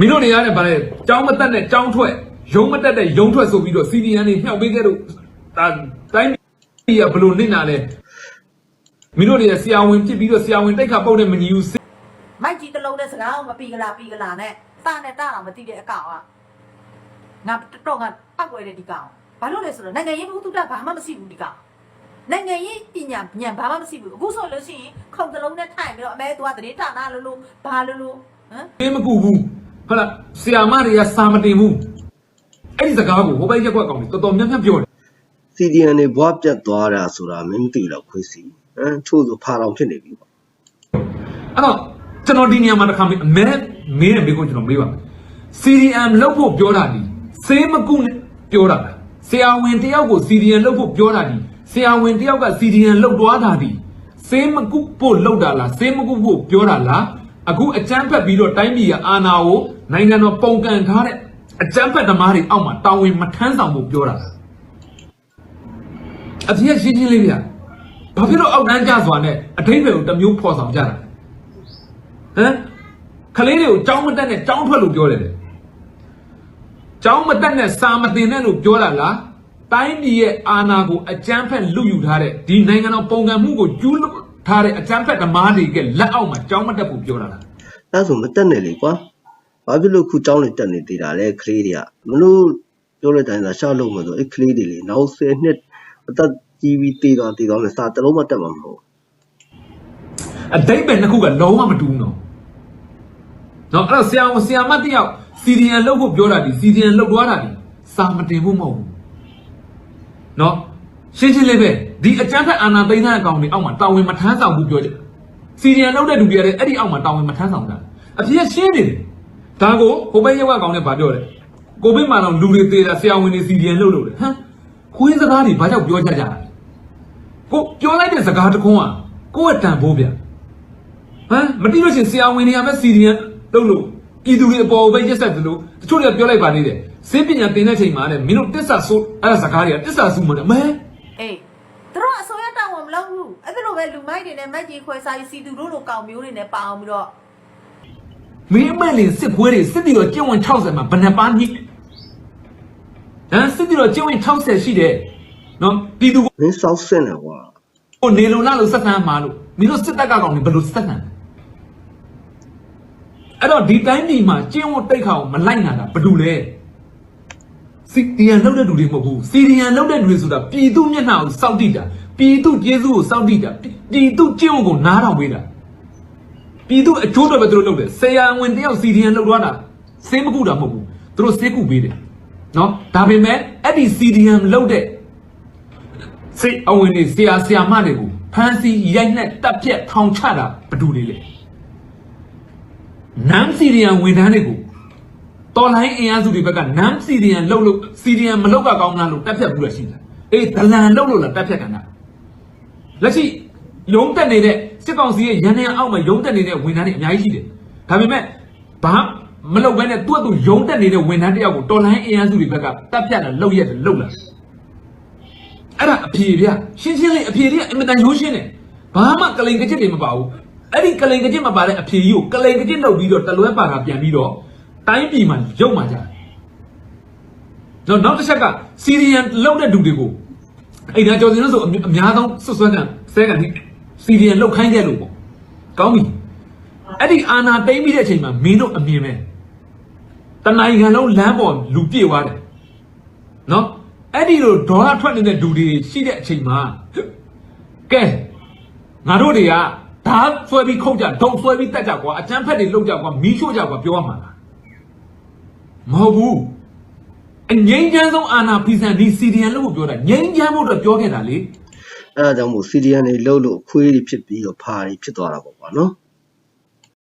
မင်းတို့တွေရတယ်ဗါလေကြောင်းမတက်နဲ့ကြောင်းထွက်ရုံးမတက်တဲ့ရုံးထွက်ဆိုပြီးတော့ CDN တွေမြှောက်ပေးခဲ့လို့ဒါတိုင်းပြည်ကဘလို့နစ်နာလဲမင်းတို့တွေဆရာဝန်ဖြစ်ပြီးတော့ဆရာဝန်တိတ်ခါပုတ်တဲ့မညီဘူးမိုက်ကြီးတစ်လုံးနဲ့စကားမပီကလာပီကလာနဲ့တာနဲ့တာတော့မသိတဲ့အကောင်ကငါတော့ငါပတ်ွယ်တဲ့ဒီကောင်ဘာလို့လဲဆိုတော့နိုင်ငံရေးဘုသူတဘာမှမရှိဘူးဒီကောင်နိုင်ငံရေးပညာဉာဏ်ဘာမှမရှိဘူးအခုဆိုလို့ရှိရင်ခုံတလုံးနဲ့ထိုင်ပြီးတော့အမဲသူကတရေဌာနလို့လို့ဘာလို့လို့ဟမ်သေးမကူဘူး ဟုတ်လားဆရာမတွေကစာမတင်ဘူးအဲ့ဒီစကားကိုဟိုဘက်ရက်ကွက်ကောင်တွေတော်တော်များများပြောတယ် CDN တွေဘွားပြတ်သွားတာဆိုတာမင်းမသိတော့ခွေးစီဟမ်ထို့ဆိုဖာတော်ဖြစ်နေပြီပေါ့အဲ့တော့ကျွန်တော်ဒီနေရာမှာတစ်ခါမေးအမဲမင်းရဲ့မိကိုကျွန်တော်မေးပါမယ် CDM လောက်ဖို့ပြောတာဒီစေးမကုနဲ့ပြောတာလားဆရာဝန်တယောက်ကို CDM လောက်ဖို့ပြောတာဒီဆရာဝန်တယောက်က CDM လောက်သွားတာဒီစေးမကုဖို့လောက်တာလားစေးမကုဖို့ပြောတာလား အခုအကြမ်းဖက်ပြီးတော့တိုင်းပြည်ကအာဏာကိုနိုင်ငံတော်ပုံကန်ထားတဲ့အကြမ်းဖက်သမားတွေအောက်မှာတာဝန်မထမ်းဆောင်ဖို့ပြောတာလားအဖြစ်ရှင်းရှင်းလေးဗျာဘာဖြစ်လို့အောက်တန်းကြစွာနဲ့အထိပ္ပယ်ကိုတစ်မျိုးဖော်ဆောင်ကြတာလဲဟမ်ခလေးတွေကိုကြောင်းမတက်နဲ့ကြောင်းထွက်လို့ပြောတယ်လေကြောင်းမတက်နဲ့စာမတင်နဲ့လို့ပြောတာလားတိုင်းပြည်ရဲ့အာဏာကိုအကြမ်းဖက်လူယူထားတဲ့ဒီနိုင်ငံတော်ပုံကံမှုကိုကျူးလွန် ထားတဲ့အကြမ်းဖက်ဓမ္မတွေကလက်အောက်မှာကြောင်းမတက်ဖို့ပြောတာလားဒါဆိုမတက်နဲ့လေကွာဘာဖြစ်လို့ခုကြောင်းနေတက်နေသေးတာလဲကလေးတွေကမလို့ပြောလိုက်တိုင်းသာရှောက်လို့မဆိုအဲ့ကလေးတွေလေနောက်10နှစ်အသက်ကြီးပြီးတည်သွားတည်သွားမယ်စာတစ်လုံးမတက်မှာမဟုတ်အတိတ်ပဲနှစ်ခုကလုံးဝမတူဘူးနော်နော်အဲ့တော့ဆရာဝန်ဆရာမတစ်ယောက် CDN လောက်ဖို့ပြောတာဒီ CDN လောက်သွားတာဒီစာမတင်ဖို့မဟုတ်ဘူးနော်ရှင်းရှင်းလေးပဲ ဒီအကြမ်းဖက်အာဏာသိမ်းတဲ့အကောင်တွေအောက်မှာတာဝန်မထမ်းဆောင်ဘူးပြောကြ CDN လောက်တဲ့လူတွေရတယ်အဲ့ဒီအောက်မှာတာဝန်မထမ်းဆောင်တာအဖြစ်ရှင်းနေတယ်ဒါကိုဟိုဘက်ရက်ဝက်ကောင်နဲ့ဗာပြောတယ်ကိုဗစ်မှာတော့လူတွေသေးတာဆရာဝန်တွေ CDN လောက်လို့တယ်ဟမ်ခွေးစကားတွေဘာကြောင့်ပြောကြကြတာလဲကိုပြောလိုက်တဲ့စကားတစ်ခုကကိုယ့်ရဲ့တန်ဖိုးဗျဟမ်မတိလို့ရှရင်ဆရာဝန်တွေကပဲ CDN လောက်လို့ပြည်သူတွေအပေါ်ပဲရက်ဆက်တယ်လို့တချို့တွေကပြောလိုက်ပါသေးတယ်စင်းပညာသင်တဲ့ချိန်မှာလည်းမင်းတို့တစ္ဆာဆိုးအဲ့ဒါစကားတွေကတစ္ဆာစုမတယ်မဲအေးသူတို့ အစိုးရတောင်းဝန်မလုပ်ဘူးအဲ့ဒါလိုပဲလူမိုက်တွေနဲ့မက်ကြီးခွဲစားရေးစီသူတို့လိုကောင်မျိုးတွေနဲ့ပါအောင်ပြီးတော့မင်းအမက်လင်စစ်ခွေးတွေစစ်တီတော်ကျင့်ဝင်60မှာဘယ်နှပါညိဟမ်စစ်တီတော်ကျင့်ဝင်60ရှိတယ်နော်ပြည်သူကိုမင်းစောက်ဆင်းတယ်ကွာနေလုံလာလို့စက်ဆန်းမှာလို့မင်းတို့စစ်တပ်ကကောင်တွေဘယ်လိုစက်ဆန်းလဲအဲ့တော့ဒီတိုင်းပြည်မှာကျင့်ဝတ်တိတ်ခါကိုမလိုက်နိုင်တာဘာလို့လဲစီဒီယန်လောက်တဲ့လူတွေမဟုတ်ဘူးစီဒီယန်လောက်တဲ့လူတွေဆိုတာပြည်သူမျက်နှာကိုစောင့်တိတာ ပြည်သူကျေးဇူးကိုစောင့်တိတာပြည်သူကျင့်ဝတ်ကိုနားထောင်ပေးတာပြည်သူအကျိုးတော်ပဲသူတို့လုပ်တယ်ဆရာဝန်တယောက်စီဒီယန်လုပ်သွားတာစေးမကုတာမဟုတ်ဘူးသူတို့စေးကုပေးတယ်နော်ဒါပေမဲ့အဲ့ဒီစီဒီယန်လုပ်တဲ့စေအဝင်တွေဆရာဆရာမတွေကိုဖမ်းဆီးရိုက်နှက်တပ်ဖြတ်ထောင်ချတာဘယ်သူတွေလဲနမ်စီဒီယန်ဝန်ထမ်းတွေကိုတော်လိုင်းအင်အားစုတွေဘက်ကနမ်စီဒီယန်လုပ်လို့စီဒီယန်မလုပ်ကကောင်းလားလို့တပ်ဖြတ်ဘူးလားရှိလားအေးဒလန်လုပ်လို့လားတပ်ဖြတ်ကန်တာ လက်ရှိရုံးတက်နေတဲ့စစ်ကောင်စီရဲ့ရန်ရန်အောက်မှာရုံးတက်နေတဲ့ဝန်ထမ်းတွေအများကြီးရှိတယ်။ဒါပေမဲ့ဘာမလုပ်ဘဲနဲ့သူ့အတူရုံးတက်နေတဲ့ဝန်ထမ်းတယောက်ကိုတော်လိုင်းအင်အားစုတွေဘက်ကတပ်ဖြတ်တာလုပ်ရက်တယ်လုပ်လာ။အဲ့ဒါအဖြေဗျရှင်းရှင်းလေးအဖြေတွေကအင်မတန်ရိုးရှင်းတယ်။ဘာမှကလိန်ကကြစ်တွေမပါဘူး။အဲ့ဒီကလိန်ကကြစ်မပါတဲ့အဖြေကြီးကိုကလိန်ကကြစ်လုပ်ပြီးတော့တလွဲပါတာပြန်ပြီးတော့တိုင်းပြည်မှာရုပ်မှကြတယ်။နောက်နောက်တစ်ချက်ကစီရီယန်လောက်တဲ့လူတွေကို အဲ့ဒါကြော်စင်လို့ဆိုအမြအများဆုံးဆွတ်ဆွဲကန်ဆဲကန်ဒီစီဒီယန်လောက်ခိုင်းခဲ့လို့ပေါ့ကောင်းပြီအဲ့ဒီအာနာတိမ့်ပြီးတဲ့အချိန်မှာမင်းတို့အမြင်ပဲတနိုင်ငံလုံးလမ်းပေါ်လူပြေသွားတယ်နော်အဲ့ဒီလိုဒေါ်လာထွက်နေတဲ့လူတွေရှိတဲ့အချိန်မှာကဲငါတို့တွေကဓာတ်ဆွဲပြီးခုတ်ကြဒုံဆွဲပြီးတက်ကြကွာအကျန်းဖက်တွေလောက်ကြကွာမီးရှို့ကြကွာပြောရမှာလားမဟုတ်ဘူး အငိမ့်ချမ်းဆုံးအာနာဖီဆန်ဒီစီဒီယန်လို့ပြောတာငိမ့်ချမ်းဖို့အတွက်ပြောခဲ့တာလေအဲ့ဒါကြောင့်မို့ CDN တွေလှုပ်လို့အခွေးတွေဖြစ်ပြီးတော့ဖာတွေဖြစ်သွားတာပေါ့ကွာနော်